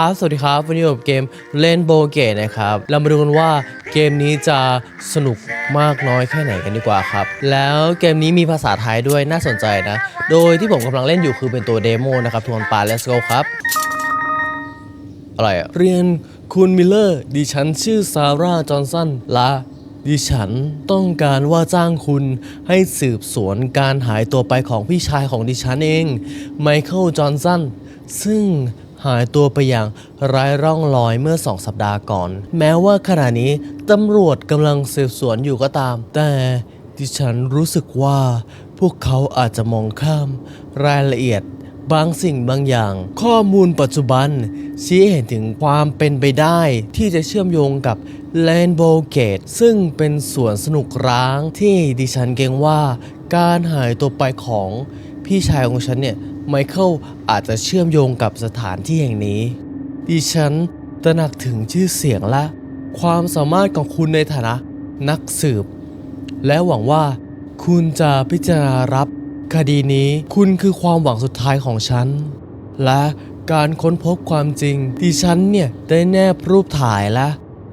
ครับ สวัสดีครับ วันนี้อยู่กับเกมเล่นโบเกตนะครับ เรามาดูกันว่าเกมนี้จะสนุกมากน้อยแค่ไหนกันดีกว่าครับ แล้วเกมนี้มีภาษาไทยด้วยน่าสนใจนะ โดยที่ผมกำลังเล่นอยู่คือเป็นตัวเดโมนะครับทุกคนไป let's go ครับ อะไรอะเรียนคุณมิลเลอร์ ดิฉันชื่อซาร่า จอห์นสันละดิฉันต้องการว่าจ้างคุณให้สืบสวนการหายตัวไปของพี่ชายของดิฉันเอง ไมเคิล จอห์นสัน ซึ่ง หายตัวไปอย่างไร้ร่องรอยเมื่อสองสัปดาห์ก่อน แม้ว่าขณะนี้ตำรวจกำลังสืบสวนอยู่ก็ตาม แต่ดิฉันรู้สึกว่า พวกเขาอาจจะมองข้าม รายละเอียดบางสิ่งบางอย่าง ข้อมูลปัจจุบัน ชี้เห็นถึงความเป็นไปได้ ที่จะเชื่อมโยงกับ Rainbow Gate ซึ่งเป็นสวนสนุกร้างที่ดิฉันเกรงว่า การหายตัวไปของพี่ชายของฉันเนี่ย ไมเคิลอาจจะเชื่อมโยงกับสถานที่แห่งนี้ ดิฉันตระหนักถึงชื่อเสียงและ ความสามารถของคุณในฐานะนักสืบ และหวังว่าคุณจะพิจารณารับคดีนี้คุณคือความหวังสุดท้ายของฉัน และการค้นพบความจริงที่ฉันเนี่ยได้แนบรูปถ่ายและ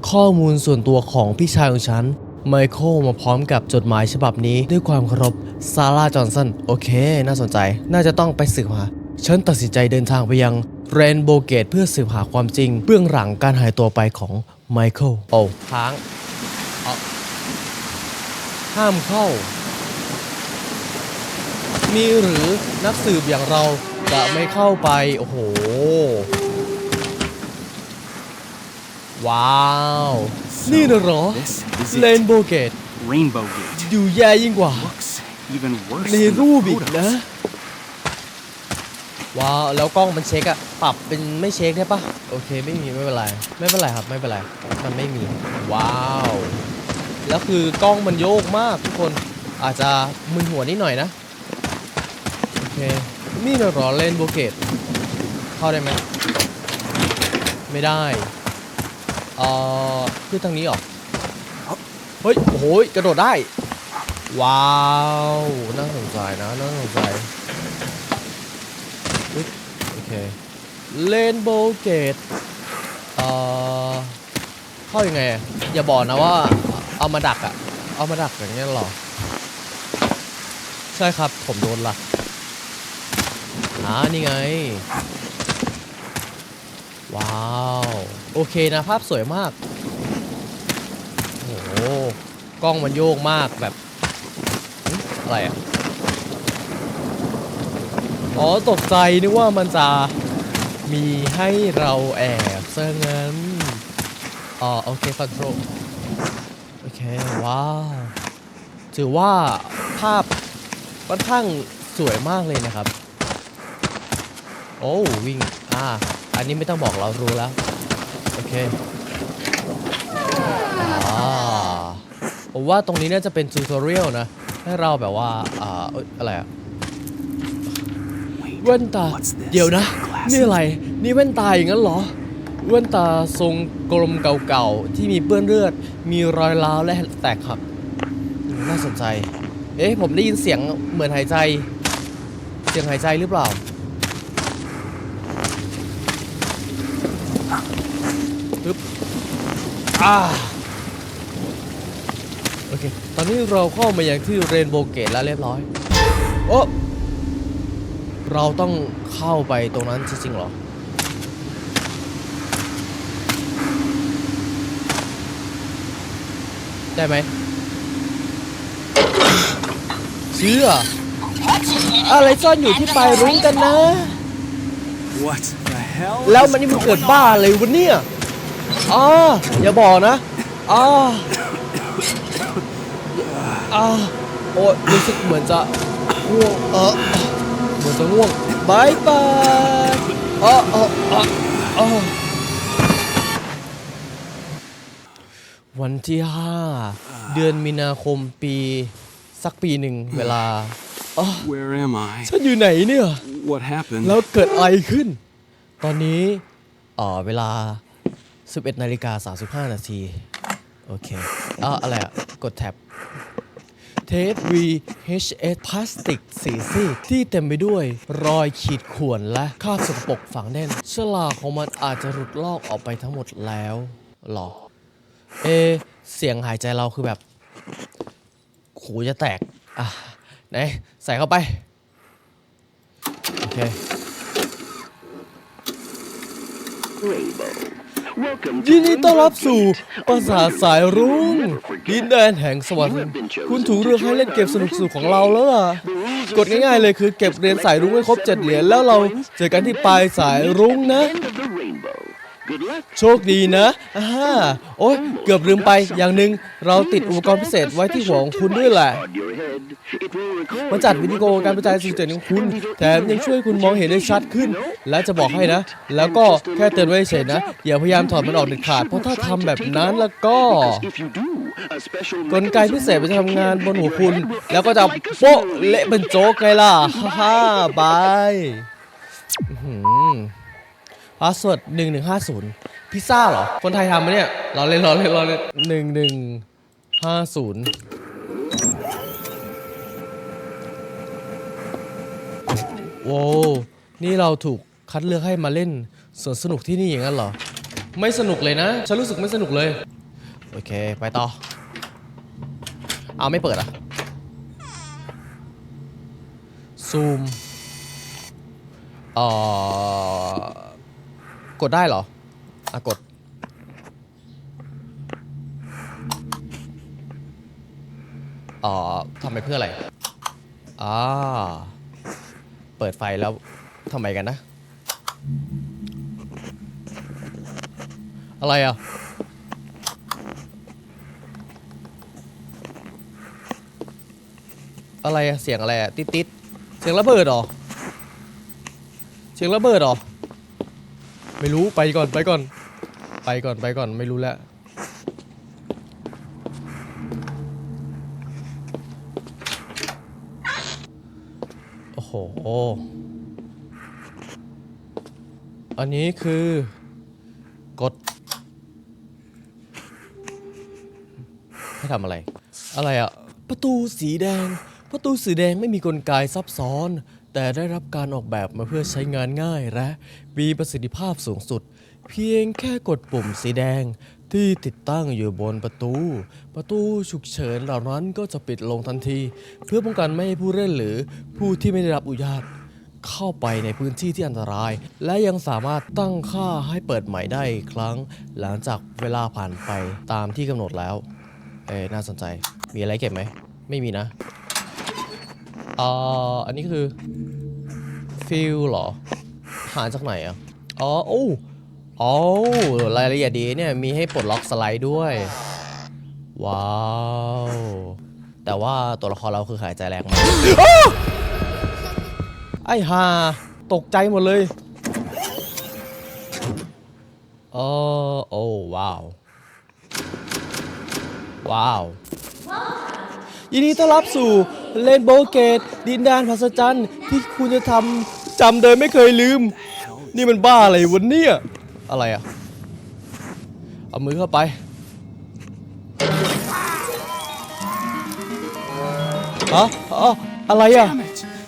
ข้อมูลส่วนตัวของพี่ชายของฉัน ไมเคิลมาพร้อมกับจดหมายฉบับนี้ด้วยความเคารพซาร่าจอห์นสันโอเค น่าสนใจ น่าจะต้องไปสืบหา ฉันตัดสินใจเดินทางไปยังเรนโบเกตเพื่อสืบหาความจริง เบื้องหลังการหายตัวไปของไมเคิลโอ้ค้างห้ามเข้า มีหรือนักสืบอย่างเราจะไม่เข้าไป โอ้โห ว้าว นี่นะเหรอ This is เลน it. โบเกต Rainbow Gate. อยู่แย่ยิ่งกว่า Looks even worse ใน than รูป the อีกนะ photos. ว้าว แล้วกล้องมันเช็คอะปรับเป็นไม่เช็คได้ปะโอเคไม่มีไม่เป็นไร ไม่เป็นไรครับไม่เป็นไร มันไม่มี ว้าว แล้วคือกล้องมันโยกมากทุกคนอาจจะมึนหัวนิดหน่อยนะ โอเค นี่เรารอเล่นโบเกตเข้าได้ไหมไม่ได้ เอ่อขึ้นทางนี้หรอ เฮ้ย โอ้โหกระโดดได้ ว้าวน่าสนใจนะน่าสนใจโอเคเลนโบเกตเอ่อเข้ายังไงอะอย่าบอกนะว่า เอามาดักอะเอามาดักอย่างเงี้ยหรอ ใช่ครับ ผมโดนละอ่านี่ไง ว้าว โอเคนะภาพสวยมากโอ้โหกล้องมันโยกมากแบบอะไรอะอ๋อตกใจนึกว่ามันจะมีให้เราแอบซะงั้นอ๋อโอเคคอนโทรลโอเคว้าวถือว่าภาพค่อนข้างสวยมากเลยนะครับ โอ้วิ่งอ่า อันนี้ไม่ต้องบอกเรารู้แล้ว โอเคอ่าผมว่าตรงนี้น่าจะเป็นทูตอเรียลนะ ให้เราแบบว่า อ่าอะไรอะแว่นตา เดี๋ยวนะ นี่อะไร นี่แว่นตาอย่างนั้นเหรอแว่นตาทรงกลมเก่าๆ ที่มีเปื้อนเลือด มีรอยร้าวและแตกหักน่าสนใจ เอ๊ะ ผมได้ยินเสียงเหมือนหายใจ เสียงหายใจหรือเปล่า ปึ๊บ อ่าโอเค ตอนนี้เราเข้ามาอย่างที่เรนโบเกตแล้วเรียบร้อย โอ้เราต้องเข้าไปตรงนั้นจริงๆเหรอ ได้ไหมเชื่ออะไรซ่อนอยู่ที่ปลายรุ้งกันนะ What the hell? แล้ว is มันนี่มัน going เกิดบ้าอะไรวะเนี่ย อ่าอย่าบอกนะอ่าอ่าโอ้ยรู้สึกเหมือนจะง่วงเออเหมือนจะง่วงบายบายเออเออเออเออวันที่5เดือนมีนาคมปี สักปีหนึ่งเวลาอ๋อ Where am I? ฉันอยู่ไหนเนี่ย What happened? แล้วเกิดอะไรขึ้น ตอนนี้เอ่อเวลา 11นาฬิกา35 นาที โอเคอะอะไรอะ กดแท็บเทป VHS พลาสติกสีซีดที่เต็มไปด้วย รอยขีดข่วนและคราบสกปรกฝังแน่นฉลากของมันอาจจะหลุดลอกออกไปทั้งหมดแล้วหรอ เอ เสียงหายใจเราคือแบบหูจะแตก อะ ไหน ใส่เข้าไป โอเค ยินดีต้อนรับสู่ปราสาทสายรุ้งดินแดนแห่งสวรรค์คุณถูกเลือกให้เล่นเกมสนุกๆของเราแล้วล่ะกดง่ายๆเลยคือเก็บเหรียญสายรุ้งให้ครบเจ็ดเหรียญแล้วเราเจอกันที่ปลายสายรุ้งนะ โชคดีนะอ่าโอ้ยเกือบลืมไปอย่างหนึ่งเราติดอุปกรณ์พิเศษไว้ที่หัวของคุณด้วยแหละ มันจัดวิดีโอการกระจายสื่อเสียงของคุณแถมยังช่วยคุณมองเห็นได้ชัดขึ้น และจะบอกให้นะ แล้วก็แค่เตือนไว้เฉยนะ อย่าพยายามถอดมันออกเด็ดขาด เพราะถ้าทำแบบนั้นแล้วก็ กลไกพิเศษมันจะทำงานบนหัวคุณ แล้วก็จะโป๊ะเละเป็นโจ๊กไงล่ะ ฮ่าฮ่าบาย พาสเวิร์ดหนึ่งหนึ่งห้าศูนย์พิซซ่าเหรอ คนไทยทำมเนี่ยเราเล่นเราเล่นเราเล่นหนึ่งหนึ่งห้าศูนย์โว้วนี่เราถูกคัดเลือกให้มาเล่นสวนสนุกที่นี่อย่างนั้นเหรอ ไม่สนุกเลยนะ ฉันรู้สึกไม่สนุกเลย โอเค ไปต่อ เอาไม่เปิดอะ ซูม เอ่อ กดได้เหรอ อะกดอ่อทำไปเพื่ออะไรอ่าเปิดไฟแล้วทำไมกันนะ อะไรอะ อะไรอะเสียงอะไรอะติดติดเสียงระเบิดเหรอ เสียงระเบิดเหรอ ไม่รู้ไปก่อนไปก่อน ไปก่อนไปก่อนไม่รู้แล้วโอ้โห อันนี้คือกดให้ทำอะไร อะไรอะประตูสีแดง ประตูสีแดงไม่มีกลไกซับซ้อน แต่ได้รับการออกแบบมาเพื่อใช้งานง่ายและมีประสิทธิภาพสูงสุด เพียงแค่กดปุ่มสีแดงที่ติดตั้งอยู่บนประตู ประตูฉุกเฉินเหล่านั้นก็จะปิดลงทันที เพื่อป้องกันไม่ให้ผู้เล่นหรือผู้ที่ไม่ได้รับอนุญาต เข้าไปในพื้นที่ที่อันตราย และยังสามารถตั้งค่าให้เปิดใหม่ได้ครั้ง หลังจากเวลาผ่านไปตามที่กำหนดแล้ว เอ้น่าสนใจ มีอะไรเก็บไหม ไม่มีนะ อ่ออันนี้คือฟิลเหรอ หาจากไหนอะ อ๋อโอ้โอ้รายละเอียดดีเนี่ย มีให้ปลดล็อกสไลด์ด้วย ว้าว แต่ว่าตัวละครเราคือหายใจแรงมากไอ้หาตกใจหมดเลยเออโอ้ว้าว ว้าว ยินดีต้อนรับสู่ เลนโบเกต ดินแดนพัสจันทร์ที่คุณจะทำจำเดิมไม่เคยลืม นี่มันบ้าอะไรวันนี้อะไรอะเอามือเข้าไปฮะอ๋ออะไรอะ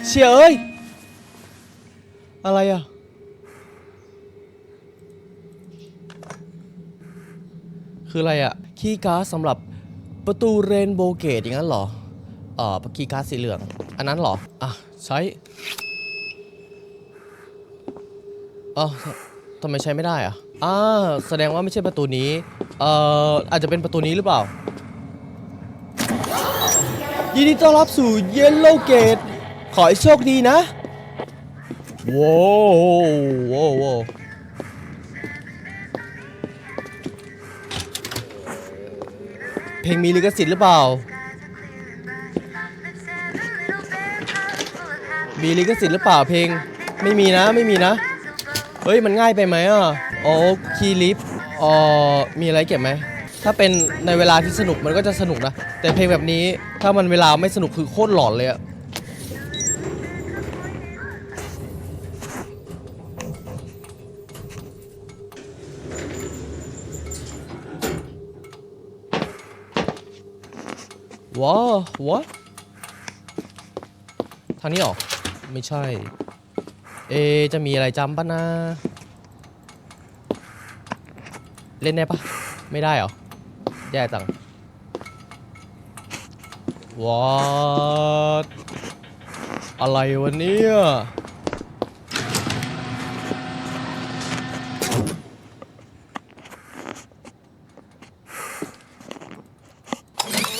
เชียเอ้ย อะไรอะคืออะไรอะคีย์การ์ดสำหรับประตูเรนโบว์เกตอย่างนั้นเหรอ เอ่อคีย์การ์ดสีเหลือง อันนั้นเหรอ อะ ใช้อ๋อทำไมใช้ไม่ได้อะอ่าแสดงว่าไม่ใช่ประตูนี้ เอ่อ อาจจะเป็นประตูนี้หรือเปล่า ยินดีต้อนรับสู่เยลโลเกต ขอให้โชคดีนะว้าวว้าวว้าวเพลงมีลิขสิทธิ์หรือเปล่า มีลิขสิทธิ์หรือเปล่าเพลง ไม่มีนะไม่มีนะ เฮ้ยมันง่ายไปไหมอะอ๋อคีลิฟต์อ๋อมีอะไรเก็บไหมถ้าเป็นในเวลาที่สนุกมันก็จะสนุกนะ แต่เพลงแบบนี้ถ้ามันเวลาไม่สนุกคือโคตรหลอนเลยอะว้าว what ทางนี้หรอ ไม่ใช่ เอ จะมีอะไรจำปะนะ เล่นได้ปะไม่ได้เหรอ แย่จังวอ a t อะไรวะเนี่ย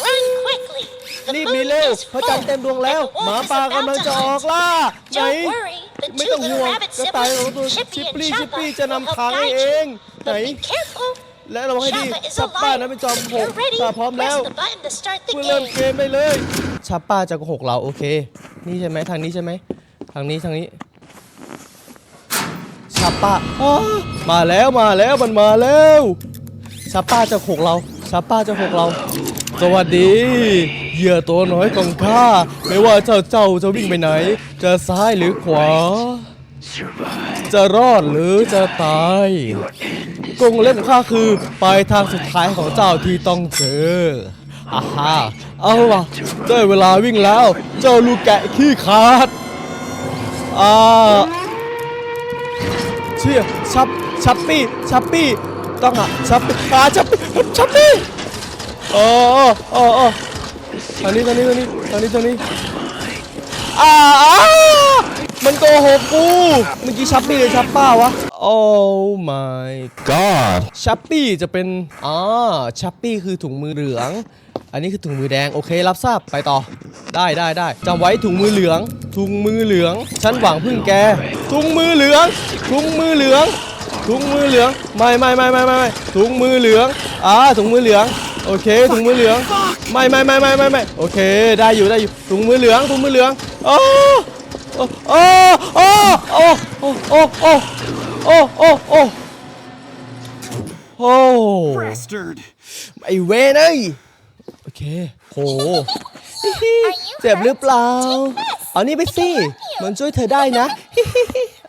Run quickly. The รีบ moon มีเร็ว is พระจันทร์ full, เต็มดวงแล้ว and the หมา wolf is ป่า about กำลัง to จะออก hunt. ล่าไหน Don't worry, the ไม่ two ต้อง little ห่วง rabbit กระต่ายของตัว siblings, ชิป Chippy ปี้ and ชิปปี้ Chopper, จะ will นำ help ทางให้ guide เอง you. ไหน But be careful. และระวังให้ดี Chopper is ชัป a ป้า lion. นั้นเป็นจอม If โหก you're ready, ข้าพร้อมแล้ว press the button to start the เพื่อเริ่ม game. เกมได้เลยชัปป้าจะโกหกเราโอเค นี่ใช่ไหมทางนี้ใช่ไหมทางนี้ทางนี้ชัปป้าอ้ามาแล้วมาแล้วมันมาแล้วชัปป้าจะโกหกเราชัปป้าจะโกหกเรา สวัสดี เหยื่อตัวน้อยของข้าไม่ว่าเจ้าเจ้าจะวิ่งไปไหน จะซ้ายหรือขวา จะรอดหรือจะตายกงเล็บของข้าคือปลายทางสุดท้ายของเจ้าที่ต้องเจออาฮาเอาล่ะได้เวลาวิ่งแล้ว เจ้าลูกแกะขี้ขาดอ่าเชี่ยชับชัปปี้ชัปปี้ต้องอะชัปปี้อ่าชัปปี้ชัปปี้โอ้โอ้โอ้ ทางนี้ทางนี้ทางนี้ทางนี้ทางนี้อ่าอ่ามันโกหกกูเมื่อกี้ชัปปี้หรือชัปป้าวะโอ้ my god ชัปปี้จะเป็นอ่าชัปปี้คือถุงมือเหลือง อันนี้คือถุงมือแดง โอเครับทราบไปต่อ ได้ได้ได้จำไว้ถุงมือเหลือง ถุงมือเหลือง ฉันหวังพึ่งแก ถุงมือเหลือง ถุงมือเหลือง ถุงมือเหลืองไม่ไม่ไม่ไม่ไม่ไม่ถุงมือเหลืองอ่าถุงมือเหลืองโอเคถุงมือเหลืองไม่ไม่ไม่ไม่ไม่ไม่โอเค ได้อยู่ได้อยู่ถุงมือเหลืองถุงมือเหลืองโอ้โอ้โอ้โอ้โอ้โอ้โอ้โอ้โอ้โอ้โอ้โอ้ Bastard! ไอเวนเอ้ยโอเคโหเจ็บหรือเปล่า เอานี่ไปสิ มันช่วยเธอได้นะ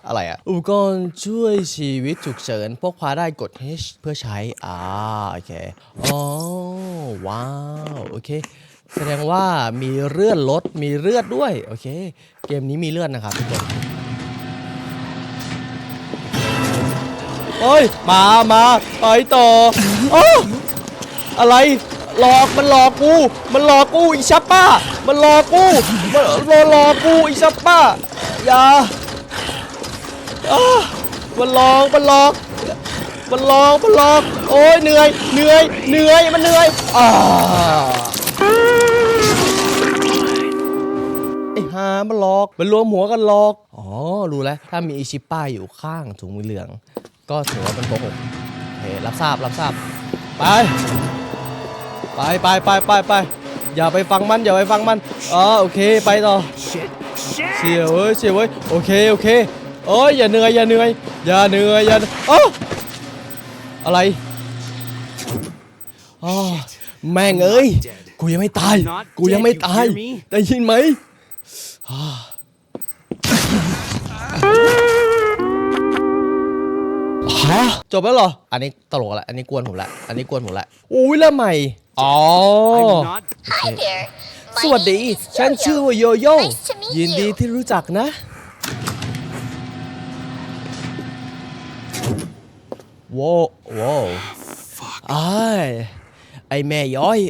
อะไรอะอุปกรณ์ช่วยชีวิตฉุกเฉินพกพาได้กด H เพื่อใช้ อ่า โอเค อ๋อ ว้าว โอเค แสดงว่ามีเลือดลด มีเลือดด้วย โอเค เกมนี้มีเลือดนะครับทุกคนเฮ้ย มามาไปต่อโอ้อะไรหลอกมันหลอกกู มันหลอกกูอีชัปป้า มันหลอกกู มันหลอกกูอีชัปป้า อย่า มันหลอกมันหลอกมันหลอกมันหลอกโอ้ยเหนื่อยเหนื่อยเหนื่อยมันเหนื่อยอ่าไอ้หามันหลอกมันรวมหัวกันหลอกอ๋อรู้แล้วถ้ามีอิชิป้าอยู่ข้างถุงมือเหลือง ก็ถือว่าเป็นโกหกโอเครับทราบรับทราบไปไปไปไปไปไปอย่าไปฟังมันอย่าไปฟังมันอ๋อโอเคไปต่อเชียวเว้ยเชียวเว้ยโอเคโอเค โอ้ยอย่าเหนื่อยอย่าเหนื่อยอย่าเหนื่อยอย่าโอ้อะไรอ๋อแม่งเอ้ย กูยังไม่ตาย not กูยังไม่ dead, you ตาย hear me? ได้ยินไหมอ่าฮะจบแล้วเหรอ อันนี้ตลกละอันนี้กวนผมละ อันนี้กวนผมละอุ้ยแล้วใหม่ อ๋อ I'm not. Hi there. สวัสดี ฉันชื่อว่าโยโย่ Nice to meet ยินดี you. ที่รู้จักนะ โว้วโว้ว Fuck. ไอ้ายไอแม่ย้อย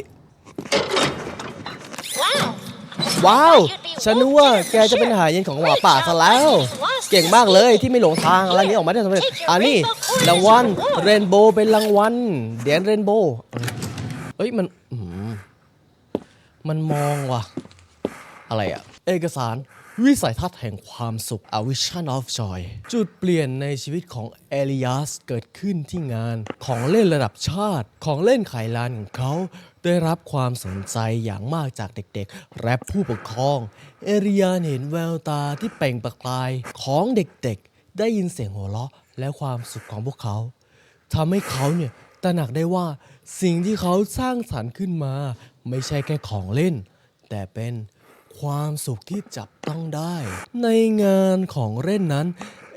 Wow. ว้าว ฉันนึกว่าแกจะเป็นอาหารเย็นของหมาป่าซะแล้ว เก่งมากเลยที่ไม่หลงทางอะไรนี้ออกมาได้สำเร็จอันนี้รางวัลเรนโบว์เป็นรางวัลเดียนเรนโบว์เอ้ยมันอืมมันมองว่ะ อะไรอะเอกสาร วิสัยทัศน์แห่งความสุข A Vision of Joy จุดเปลี่ยนในชีวิตของเอลิอัสเกิดขึ้นที่งานของเล่นระดับชาติ ของเล่นไขลานของเขาได้รับความสนใจอย่างมากจากเด็กๆ และผู้ปกครอง เอริยานเห็นแววตาที่เปล่งประกายของเด็กๆ ได้ยินเสียงหัวเราะและความสุขของพวกเขาทำให้เขาเนี่ยตระหนักได้ว่าสิ่งที่เขาสร้างสรรค์ขึ้นมา ไม่ใช่แค่ของเล่น แต่เป็น ความสุขที่จับต้องได้ ในงานของเล่นนั้น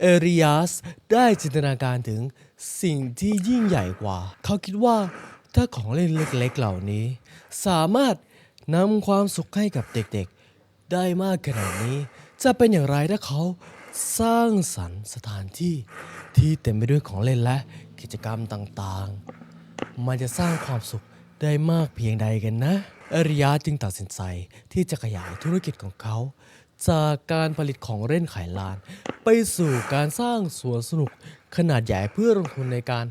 เอริยัสได้จินตนาการถึงสิ่งที่ยิ่งใหญ่กว่า เขาคิดว่าถ้าของเล่นเล็กๆเหล่านี้ สามารถนำความสุขให้กับเด็กๆ ได้มากขนาดนี้ จะเป็นอย่างไรถ้าเขาสร้างสรรค์สถานที่ที่เต็มไปด้วยของเล่นและกิจกรรมต่างๆ มันจะสร้างความสุขได้มากเพียงใดกันนะ อริยะจึงตัดสินใจที่จะขยายธุรกิจของเขา จากการผลิตของเล่นขายลาน ไปสู่การสร้างสวนสนุกขนาดใหญ่เพื่อลงทุนในการ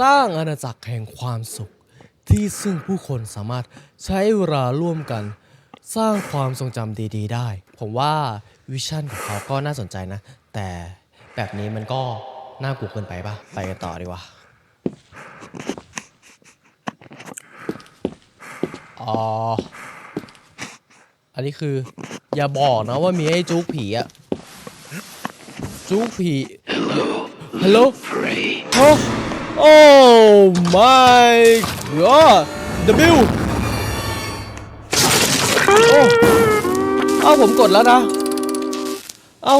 สร้างอาณาจักรแห่งความสุข ที่ซึ่งผู้คนสามารถใช้เวลาร่วมกัน สร้างความทรงจำดี ๆ ได้ ผมว่าวิชั่นของเขาก็น่าสนใจนะ แต่แบบนี้มันก็น่ากลัวเกินไปปะไปกันต่อดีกว่า อ๋อ อันนี้คือ อย่าบอกนะว่ามีไอ้จุกผีอะจุกผี ฮัลโหลโอ้ my god W โอ้เอ้าผมกดแล้วนะ เอ้า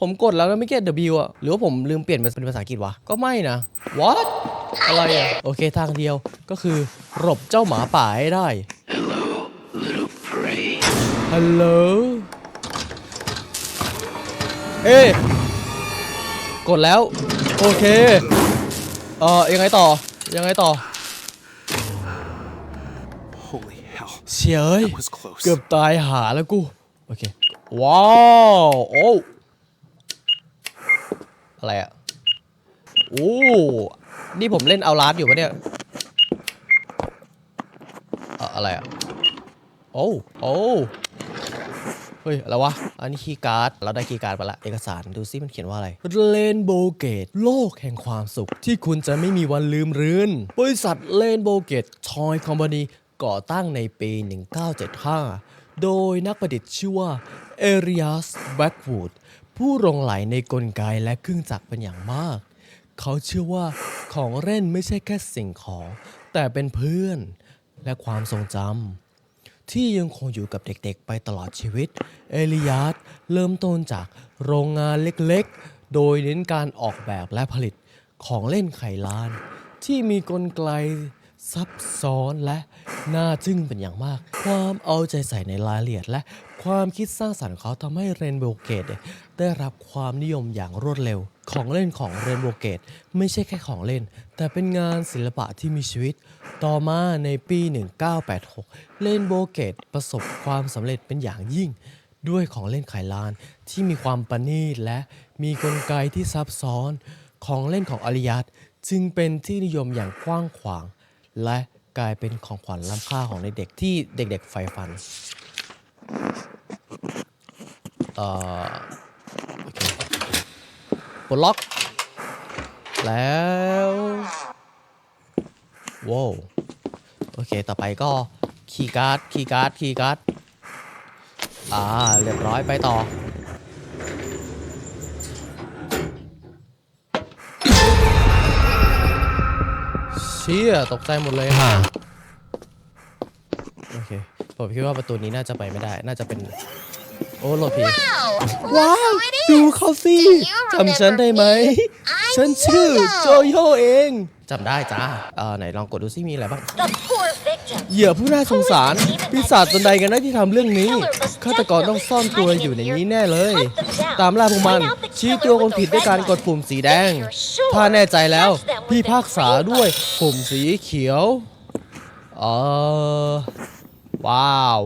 ผมกดแล้วนะไม่เก็ต W อะ หรือว่าผมลืมเปลี่ยนเป็นภาษาอังกฤษวะ ก็ไม่นะ what อะไรอะ โอเคทางเดียวก็คือหลบเจ้าหมาป่าให้ได้ ฮัลโหลเอ้ยกดแล้ว โอเค เอ่อ ยังไงต่อ ยังไงต่อ Holy hell. เฉียเอ้ย That was close. เกือบตายหาแล้วกู โอเค ว้าว โอ้ อะไรอะโอ้ นี่ผมเล่นเอาลาสอยู่ปะเนี่ยเอออะไรอะ โอ้โอ้เฮ้ย อะไรวะ อันนี้คีย์การ์ด เราได้คีย์การ์ดไปละ เอกสาร ดูซิมันเขียนว่าอะไรเลนโบเกตโลกแห่งความสุข ที่คุณจะไม่มีวันลืมเรือน บริษัทเลนโบเกตทอยคอมพานีก่อตั้งในปี 1975 โดยนักประดิษฐ์ชื่อว่า เอริอัส แบ็กวูด ผู้หลงไหลในกลไกและเครื่องจักรเป็นอย่างมาก เขาเชื่อว่าของเล่นไม่ใช่แค่สิ่งของ แต่เป็นเพื่อนและความทรงจำที่ยังคงอยู่กับเด็กๆ ไปตลอดชีวิต เอลิยาสเริ่มต้นจากโรงงานเล็กๆ โดยเน้นการออกแบบและผลิตของเล่นไขลาน ที่มีกลไกซับซ้อนและน่าทึ่งเป็นอย่างมาก ความเอาใจใส่ในรายละเอียดและ ความคิดสร้างสรรค์เขาทำให้เรนโบว์เกตได้รับความนิยมอย่างรวดเร็ว ของเล่นของเรนโบว์เกตไม่ใช่แค่ของเล่น แต่เป็นงานศิลปะที่มีชีวิต ต่อมาในปี 1986เล่นโบเกตประสบความสำเร็จเป็นอย่างยิ่ง ด้วยของเล่นไขลานที่มีความประณีตและมีกลไกที่ซับซ้อน ของเล่นของอริยัตจึงเป็นที่นิยมอย่างกว้างขวาง และกลายเป็นของขวัญล้ำค่าของเด็กๆที่เด็กๆใฝ่ฝัน เอ่อโอเคปลดล็อก แล้วว้าวโอเค ต่อไปก็คีย์การ์ดคีย์การ์ดคีย์การ์ดอ่า เรียบร้อยไปต่อ เชี่ย ตกใจหมดเลยค่ะ โอเค ผมคิดว่าประตูนี้น่าจะไปไม่ได้ น่าจะเป็นโอ้โหลดพี Wow! ว้าว Look who it ดู is! เขาสิ Do you จำฉันได้ไหม I'm ฉันชื่อ Jojo โจโยเองจำได้จ้าเอ่อไหนลองกดดูซิมีอะไรบ้าง The poor victim. เหยื่อผู้น่าสงสาร ปีศาจตนใดกันนะที่ทำเรื่องนี้ ฆาตกรต้องซ่อนตัวอยู่ในนี้แน่เลย ตามล่าพวกมัน ชี้ตัวคนผิดด้วยการกดปุ่มสีแดง ถ้าแน่ใจแล้ว พี่ภาคษาด้วยปุ่มสีเขียว เออว้าว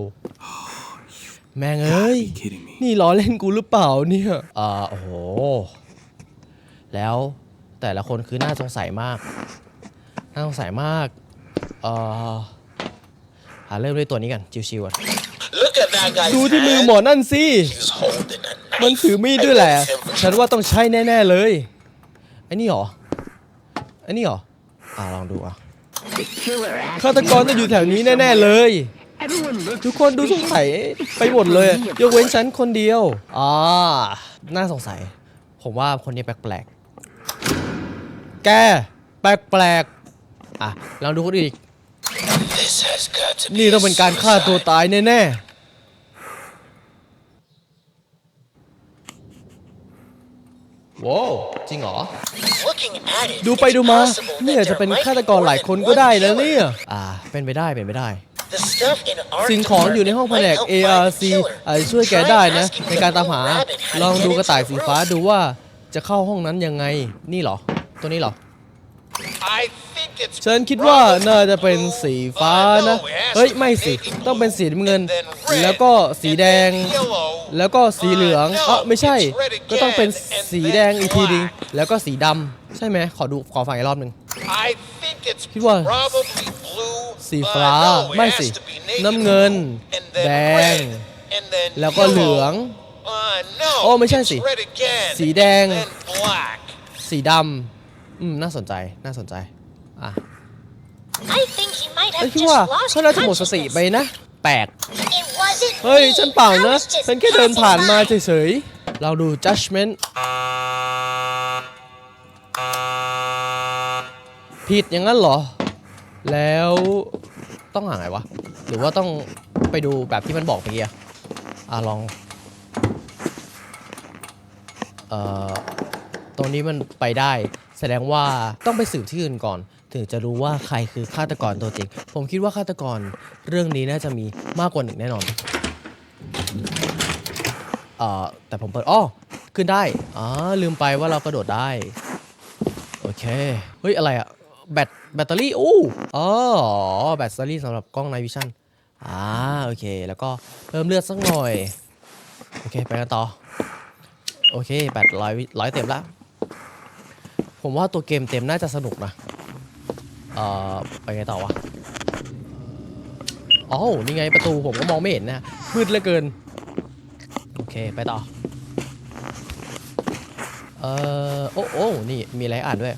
แม่งเอ้ย Be kidding me. นี่ล้อเล่นกูหรือเปล่าเนี่ย อ่า โอ้โห แล้วแต่ละคนคือน่าสงสัยมาก น่าสงสัยมาก เอ่อหาเริ่มด้วยตัวนี้กัน ชิวๆก่อน Look at that guy's ดูที่มือหม hand. อนั่นสิ He's holding a knife. มันถือมีดด้วยแหละ I bet him ฉันว่าต้องใช่แน่ ๆ เลย ไอ้นี่หรอ ไอ้นี่หรอ อ่าลองดูอะฆาตกรต้องอยู่แถวนี้แน่ ๆ เลย ทุกคนดูสงสัยไปหมดเลย ยกเว้นฉันคนเดียวอ่าน่าสงสัย ผมว่าคนนี้แปลกๆ แก แปลกๆ อะลองดูคนอื่นอีก This has got to be นี่ต้องเป็นการฆ่าตัวตายแน่ๆว้าวจริงเหรอ Looking at it, ดูไป it's ดูมา possible that เนี่ยจะ there เป็น might ฆา be ตกร more หลาย than คนก็ one ได้นะ killer. เนี่ย อ่า เป็นไปได้ เป็นไปได้ The stuff in our สิ่งของอยู่ในห้องแผนก department might help ARC find the killer. อาจจะช่วยแกได้นะ Try asking ในการตามหา the rabbit how to ลอง get ดูก into ระต่าย the สีฟ้า room. ดูว่าจะเข้าห้องนั้นยังไงนี่เหรอ ตัวนี้เหรอ I think it's ฉันคิดว่าน่าจะเป็นสีฟ้านะ เฮ้ย ไม่สิ ต้องเป็นสีน้ำเงิน แล้วก็สีแดง แล้วก็สีเหลืองเออไม่ใช่ ก็ต้องเป็นสีแดงอีกทีนึง แล้วก็สีดำใช่ไหมขอดูขอฟังอีกรอบหนึ่ง I think it's คิดว่า probably blue สีฟ้า Uh, no, it ไม่ has สิ to be navy น้ำเงิน blue, and then แดง red, and then แล้วก็เหลือง yellow. Uh, no, โอ้ไม่ใช่ it's สิ red again, สีแดง and then black. สีดำอืมน่าสนใจน่าสนใจ อะ I think he might ฉัน have คิด just ว่า lost เขาน่าจะหมดสติไป consciousness. นะ แปลก It wasn't เฮ้ย me. ฉันเปล่า I นะ was just ฉันแค่เดินผ่านมา passing by. เฉยๆ เราดู judgment ผิดอย่างนั้นเหรอ แล้วต้องหาไงวะ หรือว่าต้องไปดูแบบที่มันบอกเมื่อกี้อะอะลองเอ่อตรงนี้มันไปได้ แสดงว่าต้องไปสืบที่อื่นก่อน ถึงจะรู้ว่าใครคือฆาตกรตัวจริง ผมคิดว่าฆาตกรเรื่องนี้น่าจะมีมากกว่าหนึ่งแน่นอนเอ่อแต่ผมเปิดอ้อขึ้นได้อ๋อลืมไปว่าเรากระโดดได้ โอเค เฮ้ย อะไรอะ แบตแบตเตอรี่อู้อ๋อแบตเตอรี่สำหรับกล้อง Night Vision อ่าโอเค แล้วก็เพิ่มเลือดสักหน่อย โอเค ไปกันต่อ โอเคแบตร้อยร้อยเต็มแล้ว ผมว่าตัวเกมเต็มน่าจะสนุกนะ เอ่อ ไปไงต่อวะอ๋อนี่ไงประตูผมก็มองไม่เห็นนะมืดเหลือเกิน โอเค ไปต่อ เอ่อ โอ้โอ้นี่ มีอะไรอ่านด้วย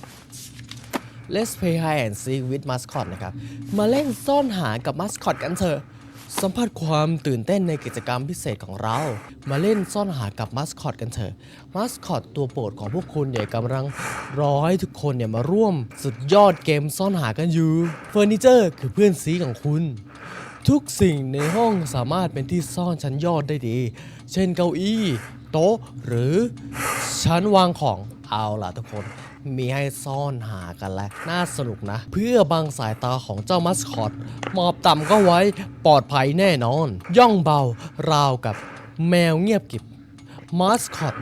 Let's play hide and seek with mascot นะครับ มาเล่นซ่อนหากับมัสคอตกันเถอะ สัมผัสความตื่นเต้นในกิจกรรมพิเศษของเรา มาเล่นซ่อนหากับมัสคอตกันเถอะ มัสคอตตัวโปรดของพวกคุณเนี่ยกำลังรอให้ทุกคนเนี่ยมาร่วมสุดยอดเกมซ่อนหากันอยู่ เฟอร์นิเจอร์คือเพื่อนซีของคุณ ทุกสิ่งในห้องสามารถเป็นที่ซ่อนชั้นยอดได้ดี เช่นเก้าอี้ โต๊ะหรือชั้นวางของ เอาล่ะทุกคน มีให้ซ่อนหากันแล้วน่าสนุกนะ เพื่อบังสายตาของเจ้ามัสคอตหมอบต่ำก็ไว้ปลอดภัยแน่นอน ย่องเบาราวกับแมวเงียบกิบมาสคอต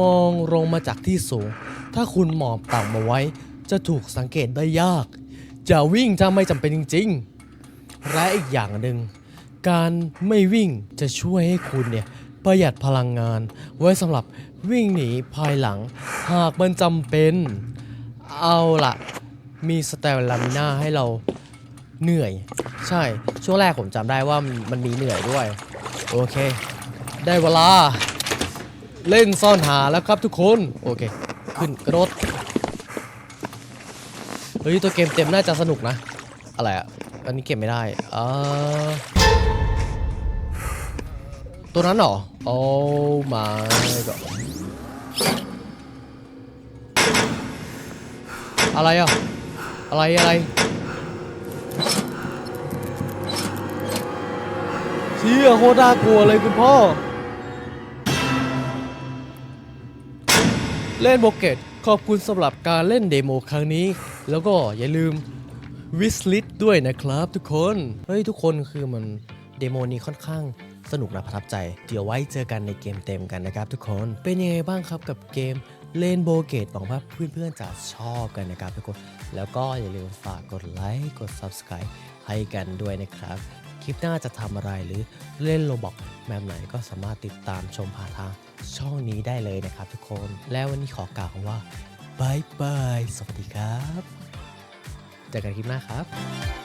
มองลงมาจากที่สูง ถ้าคุณหมอบต่ำมาไว้ จะถูกสังเกตได้ยาก จะวิ่งถ้าไม่จำเป็นจริงๆ และอีกอย่างหนึ่ง การไม่วิ่งจะช่วยให้คุณเนี่ยประหยัดพลังงานไว้สำหรับ วิ่งหนีภายหลัง หากมันจำเป็น เอาล่ะมีสเตลลามิน่าให้เราเหนื่อย ใช่ ช่วงแรกผมจำได้ว่ามันมีเหนื่อยด้วย โอเค ได้เวลา เล่นซ่อนหาแล้วครับทุกคน โอเค ขึ้นกระโดดเฮ้ย ตัวเกมเต็มน่าจะสนุกนะ อะไรอะอันนี้เก็บไม่ได้เออ ตัวนั้นเหรอ โอ้ my god อะไรอะ อะไรอะไรเชี่ยโคตรน่ากลัวเลยคุณพ่อ เล่นโบเกตขอบคุณสำหรับการเล่นเดโมครั้งนี้ แล้วก็อย่าลืมวิสลิตด้วยนะครับทุกคน เฮ้ย ทุกคนคือมันเดโมนี้ค่อนข้าง สนุกนะประทับใจ เดี๋ยวไว้เจอกันในเกมเต็มกันนะครับทุกคน เป็นยังไงบ้างครับกับเกมเลนโบเกตหวังว่าเพื่อนๆจะชอบกันนะครับทุกคน แล้วก็อย่าลืมฝากกดไลค์กด Subscribe ให้กันด้วยนะครับ คลิปหน้าจะทำอะไรหรือเล่นโลบอกแบบไหนก็สามารถติดตามชมผ่านทางช่องนี้ได้เลยนะครับทุกคน แล้ววันนี้ขอกล่าวคำว่าบายบาย สวัสดีครับ เจอกันคลิปหน้าครับ